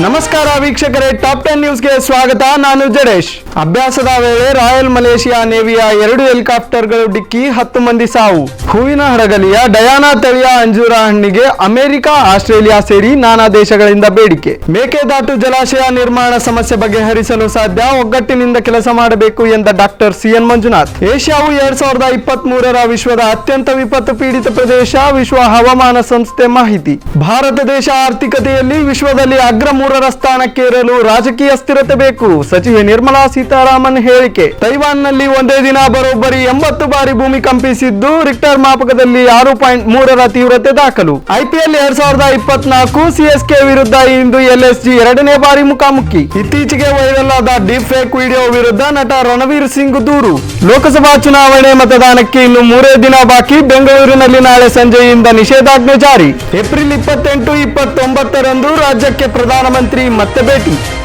ನಮಸ್ಕಾರ ವೀಕ್ಷಕರೇ, top ten ನ್ಯೂಸ್ಗೆ ಸ್ವಾಗತ. ನಾನು ಜಡೇಶ್. ಅಭ್ಯಾಸದ ವೇಳೆ ರಾಯಲ್ ಮಲೇಷಿಯಾ ನೇವಿಯ ಎರಡು ಹೆಲಿಕಾಪ್ಟರ್ಗಳು ಡಿಕ್ಕಿ, ಹತ್ತು ಮಂದಿ ಸಾವು. ಹೂವಿನ ಹಡಗಲಿಯ ಡಯಾನಾ ತಳಿಯ ಅಂಜೂರ ಹಣ್ಣಿಗೆ ಅಮೆರಿಕ, ಆಸ್ಟ್ರೇಲಿಯಾ ಸೇರಿ ನಾನಾ ದೇಶಗಳಿಂದ ಬೇಡಿಕೆ. ಮೇಕೆದಾಟು ಜಲಾಶಯ ನಿರ್ಮಾಣ ಸಮಸ್ಯೆ ಬಗೆಹರಿಸಲು ಸಾಧ್ಯ, ಒಗ್ಗಟ್ಟಿನಿಂದ ಕೆಲಸ ಮಾಡಬೇಕು ಎಂದ ಡಾಕ್ಟರ್ ಸಿಎನ್ ಮಂಜುನಾಥ್. ಏಷ್ಯಾವು ಎರಡ್ ಸಾವಿರದ ವಿಶ್ವದ ಅತ್ಯಂತ ವಿಪತ್ತು ಪೀಡಿತ ಪ್ರದೇಶ, ವಿಶ್ವ ಹವಾಮಾನ ಸಂಸ್ಥೆ ಮಾಹಿತಿ. ಭಾರತ ದೇಶ ಆರ್ಥಿಕತೆಯಲ್ಲಿ ವಿಶ್ವದಲ್ಲಿ ಅಗ್ರ ಮೂರರ ಸ್ಥಾನಕ್ಕೇರಲು ರಾಜಕೀಯ ಸ್ಥಿರತೆ ಬೇಕು, ಸಚಿವೆ ನಿರ್ಮಲಾ ಸೀತಾರಾಮನ್ ಹೇಳಿಕೆ. ತೈವಾನ್ನಲ್ಲಿ ಒಂದೇ ದಿನ ಬರೋಬ್ಬರಿ ಎಂಬತ್ತು ಬಾರಿ ಭೂಮಿ ಕಂಪಿಸಿದ್ದು, ರಿಕ್ಟರ್ ಮಾಪಕದಲ್ಲಿ ಆರು ಪಾಯಿಂಟ್ ಮೂರರ ತೀವ್ರತೆ ದಾಖಲು. ಐಪಿಎಲ್ ಎರಡ್ ಸಾವಿರದ ಇಪ್ಪತ್ನಾಲ್ಕು ಸಿಎಸ್ಕೆ ವಿರುದ್ಧ ಇಂದು ಎಲ್ಎಸ್ಜಿ ಎರಡನೇ ಬಾರಿ ಮುಖಾಮುಖಿ. ಇತ್ತೀಚೆಗೆ ವೈರಲ್ ಆದ ಡೀಪ್ ಫೇಕ್ ವಿಡಿಯೋ ವಿರುದ್ಧ ನಟ ರಣವೀರ್ ಸಿಂಗ್ ದೂರು. ಲೋಕಸಭಾ ಚುನಾವಣೆ ಮತದಾನಕ್ಕೆ ಇನ್ನು ಮೂರೇ ದಿನ ಬಾಕಿ. ಬೆಂಗಳೂರಿನಲ್ಲಿ ನಾಳೆ ಸಂಜೆಯಿಂದ ನಿಷೇಧಾಜ್ಞೆ ಜಾರಿ. ಏಪ್ರಿಲ್ ಇಪ್ಪತ್ತೆಂಟು, ಇಪ್ಪತ್ತೊಂಬತ್ತರಂದು ರಾಜ್ಯಕ್ಕೆ ಪ್ರಧಾನಮಂತ್ರಿ ಮತ್ತೆ ಭೇಟಿ.